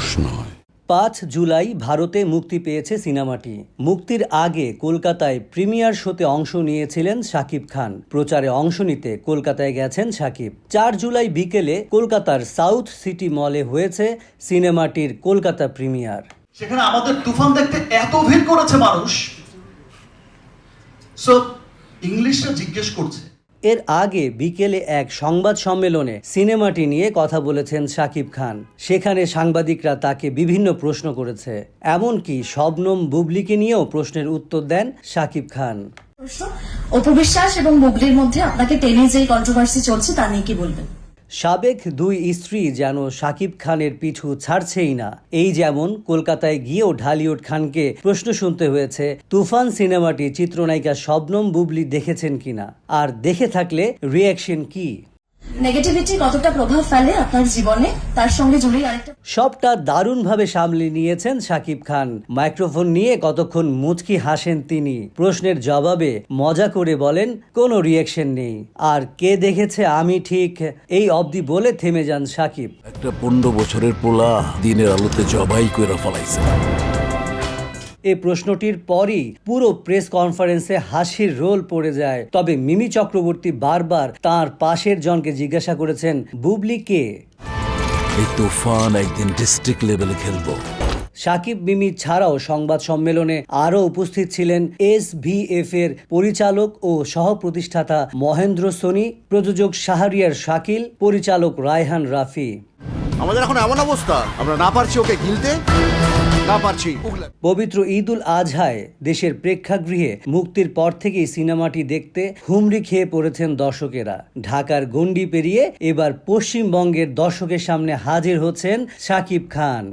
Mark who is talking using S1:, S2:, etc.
S1: মানুষ নয়।
S2: পাঁচ জুলাই ভারতে মুক্তি পেয়েছে সিনেমাটি। মুক্তির আগে কলকাতায় প্রিমিয়ার শোতে অংশ নিয়েছিলেন শাকিব খান। প্রচারে অংশ নিতে কলকাতায় গেছেন শাকিব চার জুলাই বিকেলে কলকাতার সাউথ সিটি মলে হয়েছে সিনেমাটির কলকাতা প্রিমিয়ার।
S3: সেখানে আমাদের তুফান দেখতে এত ভিড় করেছে মানুষ। সো ইংলিশটা জিজ্ঞেস করছে
S2: এর আগে বিকেলে এক সংবাদ সম্মেলনে সিনেমাটি নিয়ে কথা বলেছেন শাকিব খান। সেখানে সাংবাদিকরা তাকে বিভিন্ন প্রশ্ন করেছে। এমনকি শবনম বুবলিকে নিয়েও প্রশ্নের উত্তর দেন শাকিব খান।
S4: অপবিশ্বাস এবং বুবলির মধ্যে আপনাকে টেনে যে কন্ট্রোভার্সি চলছে তা নিয়ে কি বলবেন?
S2: সাবেক দুই স্ত্রী যেন সাকিব খানের পিছু ছাড়ছেই না। এই যেমন কলকাতায় গিয়েও ঢালিউড খানকে প্রশ্ন শুনতে হয়েছে, তুফান সিনেমাটি চিত্রনায়িকা শবনম বুবলি দেখেছেন কিনা? আর দেখে থাকলে রিয়াকশন কি?
S4: নেগেটিভিটি কতটা প্রভাব ফেলে আপনার জীবনে? তার সঙ্গে জড়িয়ে আরেকটা
S2: সবটা দারুণভাবে সামলে নিয়েছেন শাকিব খান। মাইক্রোফোন নিয়ে কতক্ষণ মুচকি হাসেন তিনি? প্রশ্নের জবাবে মজা করে বলেন কোনো রিয়াকশন নেই। আর কে দেখেছে আমি ঠিক? এই অবধি বলে থেমে যান শাকিব
S1: একটা পনেরো বছরের পোলা দিনের আলোতে জবাই করে ফলাইছে।
S2: এই প্রশ্নটির পরই পুরো প্রেস কনফারেন্সে হাসির রোল পড়ে যায়। তবে মিমি চক্রবর্তী বারবার তার পাশের জনকে জিজ্ঞাসা করেছেন বুবলি কে?
S1: এই তুফান একদিন ডিস্ট্রিক্ট লেভেলে খেলব।
S2: সাকিব মিমি ছাড়াও সংবাদ সম্মেলনে আরও উপস্থিত ছিলেন এস এর পরিচালক ও সহ প্রতিষ্ঠাতা মহেন্দ্র সোনি প্রযোজক শাহরিয়ার শাকিল পরিচালক রায়হান রাফি।
S5: আমাদের এখন এমন অবস্থা আমরা না পারছি ওকে গিলতে
S2: পবিত্র ঈদ উল আজহায় দেশের প্রেক্ষাগৃহে মুক্তির পর থেকেই সিনেমাটি দেখতে হুমড়ি খেয়ে পড়েছেন দর্শকেরা। ঢাকার গণ্ডি পেরিয়ে এবার পশ্চিমবঙ্গের দর্শকের সামনে হাজির হচ্ছেন শাকিব খান।